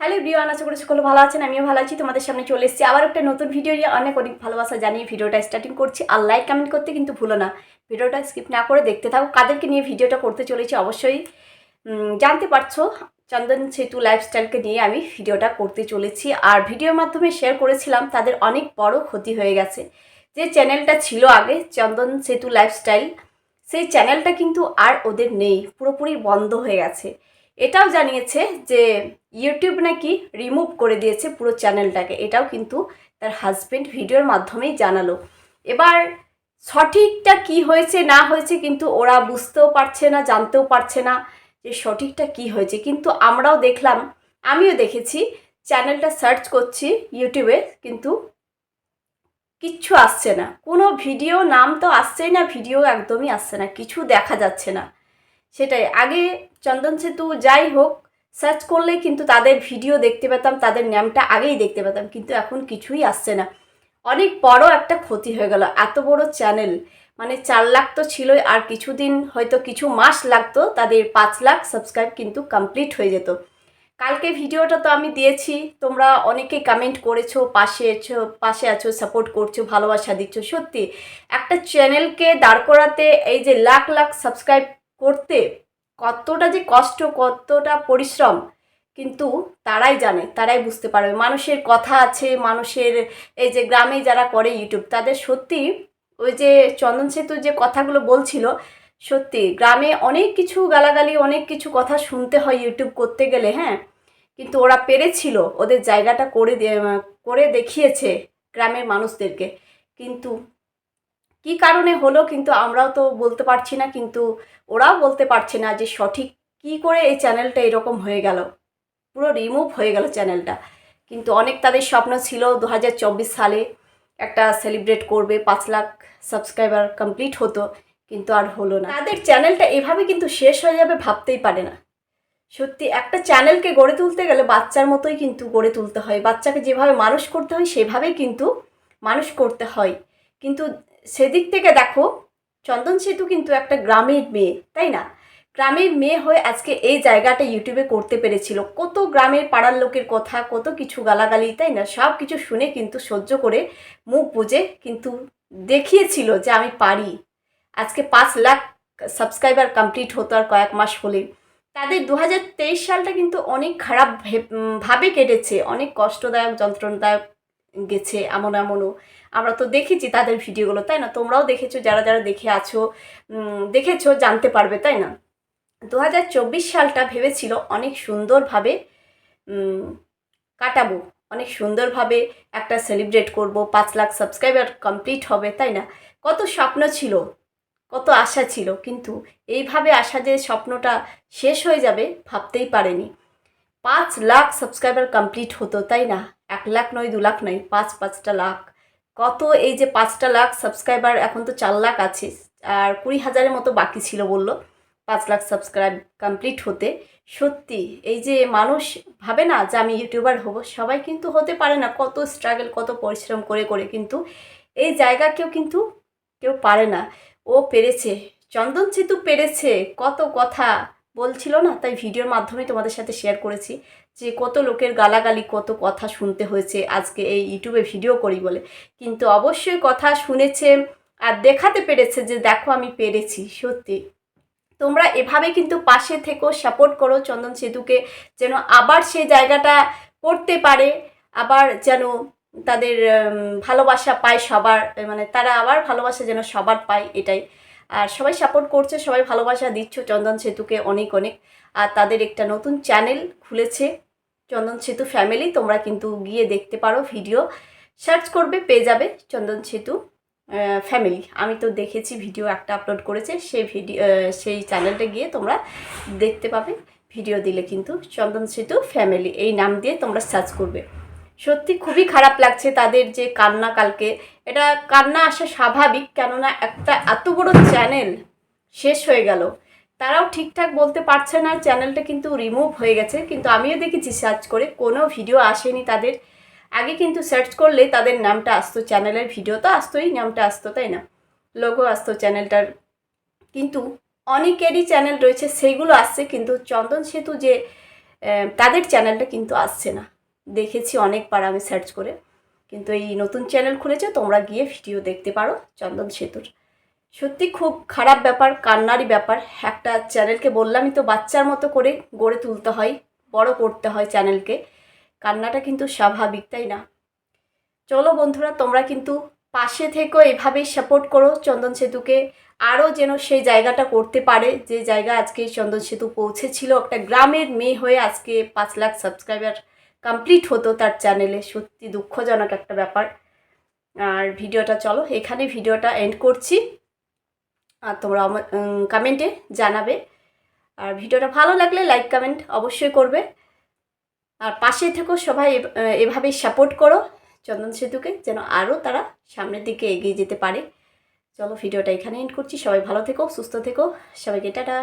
Hello বিওয়ান আশা করি সকলে ভালো আছেন, আমিও ভালো আছি, তোমাদের সামনে চলে এসেছি আবার একটা নতুন ভিডিও নিয়ে। অনেক অনেক ভালোবাসা জানিয়ে ভিডিওটা স্টার্টিং করছি। আর লাইক কমেন্ট করতে কিন্তু ভুলো না। ভিডিওটা স্কিপ না করে দেখতে থাকো। কাদেরকে নিয়ে ভিডিওটা করতে চলেছি অবশ্যই জানতে পারছ, চন্দন সেতু লাইফস্টাইলকে নিয়ে আমি ভিডিওটা করতে চলেছি। আর ভিডিওর মাধ্যমে শেয়ার করেছিলাম, তাদের অনেক বড় ক্ষতি হয়ে গেছে। যে চ্যানেলটা ছিল আগে, চন্দন সেতু লাইফস্টাইল সেই চ্যানেলটা কিন্তু আর ওদের নেই। পুরোপুরি বন্ধ হয়ে গেছে। এটাও জানিয়েছে যে ইউটিউব নাকি রিমুভ করে দিয়েছে পুরো চ্যানেলটাকে এটাও কিন্তু তার হাজবেন্ড ভিডিওর মাধ্যমেই জানালো। এবার সঠিকটা কি হয়েছে, না হয়েছে কিন্তু ওরা বুঝতেও পারছে না, জানতেও পারছে না যে সঠিকটা কি হয়েছে। কিন্তু আমরাও দেখলাম, আমিও দেখেছি চ্যানেলটা সার্চ করছি ইউটিউবে কিন্তু কিচ্ছু আসছে না। কোনো ভিডিও নাম তো আসছেই না ভিডিও একদমই আসছে না, কিছু দেখা যাচ্ছে না। সেটাই। আগে চন্দন সেতু যাই হোক সার্চ করলে কিন্তু তাদের ভিডিও দেখতে পেতাম, তাদের নামটা আগেই দেখতে পেতাম, কিন্তু এখন কিছুই আসছে না। অনেক বড় একটা ক্ষতি হয়ে গেল, এত বড় চ্যানেল মানে চার লাখ তো ছিলই, আর কিছুদিন হয়তো কিছু মাস লাগতো, তাদের পাঁচ লাখ সাবস্ক্রাইব কিন্তু কমপ্লিট হয়ে যেত। কালকে ভিডিওটা তো আমি দিয়েছি, তোমরা অনেকে কমেন্ট করেছ, পাশে আছো পাশে আছো সাপোর্ট করছ, ভালোবাসা দিচ্ছ, সত্যি। একটা চ্যানেলকে দাঁড় করাতে এই যে লাখ লাখ সাবস্ক্রাইব করতে কতটা যে কষ্ট, কতটা পরিশ্রম, কিন্তু তারাই জানে, তারাই বুঝতে পারবে। মানুষের কথা আছে, মানুষের এই যে গ্রামে যারা করে ইউটিউব তাদের সত্যি ওই যে চন্দন সেতু যে কথাগুলো বলছিল, সত্যি গ্রামে অনেক কিছু গালাগালি, অনেক কিছু কথা শুনতে হয় ইউটিউব করতে গেলে হ্যাঁ? কিন্তু ওরা পেরেছিল, ওদের জায়গাটা করে করে দেখিয়েছে গ্রামের মানুষদেরকে। কিন্তু কি কারণে হলো কিন্তু আমরাও তো বলতে পারছি না, কিন্তু ওরাও বলতে পারছে না যে সঠিক কি করে এই চ্যানেলটা এরকম হয়ে গেল। পুরো রিমুভ হয়ে গেল চ্যানেলটা। কিন্তু অনেক তাদের স্বপ্ন ছিল দু হাজার চব্বিশ সালে একটা সেলিব্রেট করবে, পাঁচ লাখ সাবস্ক্রাইবার কমপ্লিট হতো, কিন্তু আর হলো না। তাদের চ্যানেলটা এভাবে কিন্তু শেষ হয়ে যাবে ভাবতেই পারে না। সত্যি, একটা চ্যানেলকে গড়ে তুলতে গেলে বাচ্চার মতোই কিন্তু গড়ে তুলতে হয়। বাচ্চাকে যেভাবে মানুষ করতে হয়, সেভাবেই কিন্তু মানুষ করতে হয়। কিন্তু সেদিক থেকে দেখো, চন্দন সেতু কিন্তু একটা গ্রামের মেয়ে, তাই না? গ্রামের মেয়ে হয়ে আজকে এই জায়গাটা ইউটিউবে করতে পেরেছিল। কত গ্রামের পাড়ার লোকের কথা, কত কিছু গালাগালি, তাই না? সব কিছু শুনে কিন্তু সহ্য করে মুখ বুঝে কিন্তু দেখিয়েছিল যে আমি পারি। আজকে পাঁচ লাখ সাবস্ক্রাইবার কমপ্লিট হতো আর কয়েক মাস হলে তাদের দু হাজার তেইশ সালটা কিন্তু অনেক খারাপ ভাবে কেটেছে, অনেক কষ্টদায়ক, যন্ত্রণাদায়ক গেছে এমন এমনও। আমরা তো দেখেছি তাদের ভিডিওগুলো, তাই না? তোমরাও দেখেছ, যারা যারা দেখে আছো দেখেছ, জানতে পারবে, তাই না? দু হাজার চব্বিশ সালটা ভেবেছিল অনেক সুন্দরভাবে কাটাবো। অনেক সুন্দরভাবে একটা সেলিব্রেট করব, পাঁচ লাখ সাবস্ক্রাইবার কমপ্লিট হবে, তাই না? কত স্বপ্ন ছিল, কত আশা ছিল, কিন্তু এইভাবে আশা যে স্বপ্নটা শেষ হয়ে যাবে, ভাবতেই পারেনি। পাঁচ লাখ সাবস্ক্রাইবার কমপ্লিট হতো, তাই না? এক লাখ নয়, দু লাখ নয়, পাঁচ, পাঁচটা লাখ। কত এই যে পাঁচটা লাখ সাবস্ক্রাইবার এখন তো চার লাখ আছে, আর কুড়ি হাজারের মতো বাকি ছিল বলল, পাঁচ লাখ সাবস্ক্রাইব কমপ্লিট হতে। সত্যি, এই যে মানুষ ভাবে না যে আমি ইউটিউবার হব, সবাই কিন্তু হতে পারে না, কত স্ট্রাগল কত পরিশ্রম করে করে, কিন্তু এই জায়গা কেউ কিন্তু, কেউ পারে না। ও পেরেছে, চন্দন সেতু পেরেছে, কত কথা। বলছিল না, তাই ভিডিওর মাধ্যমে তোমাদের সাথে শেয়ার করেছি যে কত লোকের গালাগালি, কত কথা শুনতে হয়েছে, আজকে এই ইউটিউবে ভিডিও করি বলে। কিন্তু অবশ্যই কথা শুনেছে আর দেখাতে পেরেছে যে দেখো আমি পেরেছি, সত্যি। তোমরা এভাবে কিন্তু পাশে থেকেও সাপোর্ট করো চন্দন সেতুকে, যেন আবার সেই জায়গাটা করতে পারে, আবার যেন তাদের ভালোবাসা পায় সবার মানে তারা আবার ভালোবাসা যেন সবার পায়, এটাই। আর সবাই সাপোর্ট করছে, সবাই ভালোবাসা দিচ্ছ চন্দন সেতুকে অনেক অনেক। আর তাদের একটা নতুন চ্যানেল খুলেছে চন্দন সেতু ফ্যামিলি তোমরা কিন্তু গিয়ে দেখতে পারো ভিডিও সার্চ করবে, পেয়ে যাবে চন্দন সেতু ফ্যামিলি আমি তো দেখেছি ভিডিও একটা আপলোড করেছে, সেই ভিডিও সেই চ্যানেলটা গিয়ে তোমরা দেখতে পাবে। ভিডিও দিলে কিন্তু চন্দন সেতু ফ্যামিলি এই নাম দিয়ে তোমরা সার্চ করবে। সত্যি খুবই খারাপ লাগছে তাদের যে কান্না কালকে এটা কান্না আসা স্বাভাবিক, কেননা একটা এত বড় চ্যানেল শেষ হয়ে গেল। তারাও ঠিকঠাক বলতে পারছে না, চ্যানেলটা কিন্তু রিমুভ হয়ে গেছে। কিন্তু আমিও দেখেছি সার্চ করে, কোনো ভিডিও আসেনি তাদের। আগে কিন্তু সার্চ করলে তাদের নামটা আসতো, চ্যানেলের ভিডিও তো আসতোই, নামটা আসতো, তাই না? লোগো আসতো চ্যানেলটার। কিন্তু অনেকেরই চ্যানেল রয়েছে, সেইগুলো আসছে, কিন্তু চন্দন সেতু যে তাদের চ্যানেলটা কিন্তু আসছে না। দেখেছি অনেকবার আমি সার্চ করে। কিন্তু এই নতুন চ্যানেল খুলেছে, তোমরা গিয়ে ভিডিও দেখতে পারো, চন্দন সেতুর। সত্যি খুব খারাপ ব্যাপার, কান্নারই ব্যাপার। একটা চ্যানেলকে বললামই তো, বাচ্চার মতো করে গড়ে তুলতে হয়, বড় করতে হয় চ্যানেলকে কান্নাটা কিন্তু স্বাভাবিক, তাই না? চলো বন্ধুরা, তোমরা কিন্তু পাশে থেকেও এভাবেই সাপোর্ট করো চন্দন সেতুকে। আরও যেন সেই জায়গাটা করতে পারে, যে জায়গা আজকে চন্দন সেতু পৌঁছেছিল। একটা গ্রামের মেয়ে হয়ে আজকে পাঁচ লাখ সাবস্ক্রাইবার কমপ্লিট হতো তার চ্যানেলে সত্যি দুঃখজনক একটা ব্যাপার। আর ভিডিওটা চলো, এখানে ভিডিওটা এন্ড করছি। আর তোমরা কমেন্টে জানাবে। আর ভিডিওটা ভালো লাগলে লাইক কমেন্ট অবশ্যই করবে। আর পাশে থেকো সবাই এভাবেই সাপোর্ট করো। চন্দন সেতুকে যেন আরও তারা সামনের দিকে এগিয়ে যেতে পারে। চলো ভিডিওটা এখানে এন্ড করছি। সবাই ভালো থেকো, সুস্থ থেকো। সবাইকে টাটা।